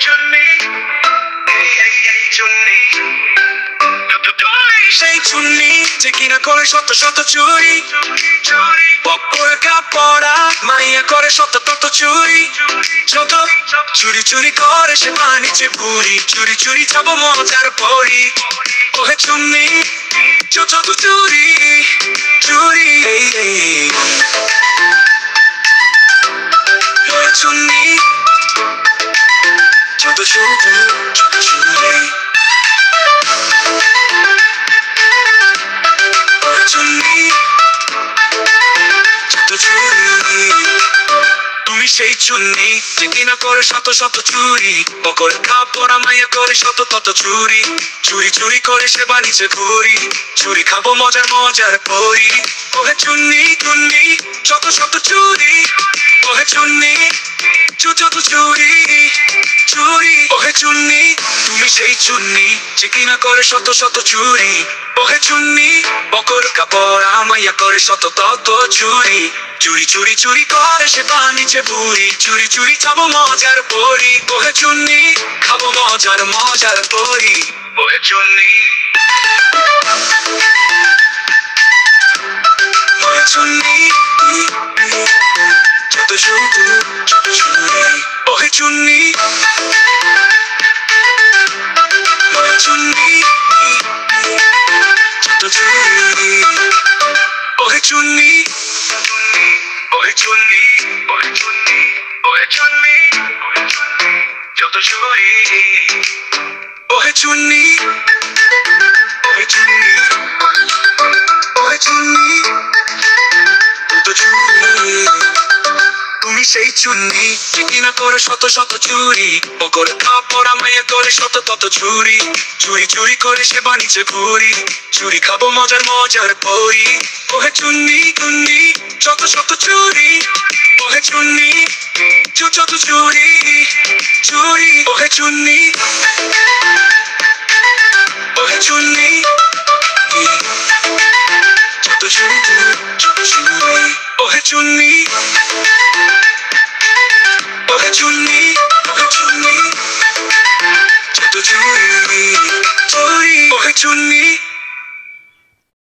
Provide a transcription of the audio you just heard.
চুন্নি এই এই এই চুন্নি সেই চুন্নি যে কিনা করে শত শত চুরি। চুরি কাপড়া মাইয়া করে শত তত চুরি। যত চুরি চুরি করে সে বানিছে পুরি চুরি চুরি যাব মজার পরি। ওহে চুন্নি যত চুরি চুরি। এই, এই। ওহে ওহে চুন্নি যত চুরি তুমি সেই চুন্নি যে কিনা করে শত শত চুরি, বকর কাপড় মাইয়া করে শত তত চুরি চুরি চুরি করে সে বানিছে ঘুরি, চুরি খাব মজার মজার পরি। ওহে চুন্নি চুন্নি, শত শত চুরি, ওহে চুন্নি চু যত চুরি। সেই চুন্নি যে কিনা করে শত শত চুরি। ওহে চুন্নি, বকর কাপড় আমাইয়া করে শত তত চুরি। চুরি চুরি চুরি করে সে বানিছে বুড়ি চুরি চুরি খাব মজার পরি। ওহে চুন্নি, খাব মজার মজার পরি। ওহে চুন্নি। ওহে চুন্নি, যত শুধু চুরি ওহে চুন্নি চুন্নি ওই চুন্নি ওই চুন্নি ওই চুন্নি যত চুরি ওই চুন্নি আমি সেই চুন্নি কিনা করে শত শত চুরি। ও করে থাপড়া মেয়ে করে শত তত চুরি চুরি চুরি করে সে বাণিজ্য ঘুরি। চুরি খাব মজার মজার পরি ওহে চুন্নি চুন্নি শত শত চুরি। ওহে চুন্নি চত চুরি। চুরি, ওহে চুন্নি। ওহে চুন্নি। চত চুরি চুরি। ওহে চুন্নি। 祝你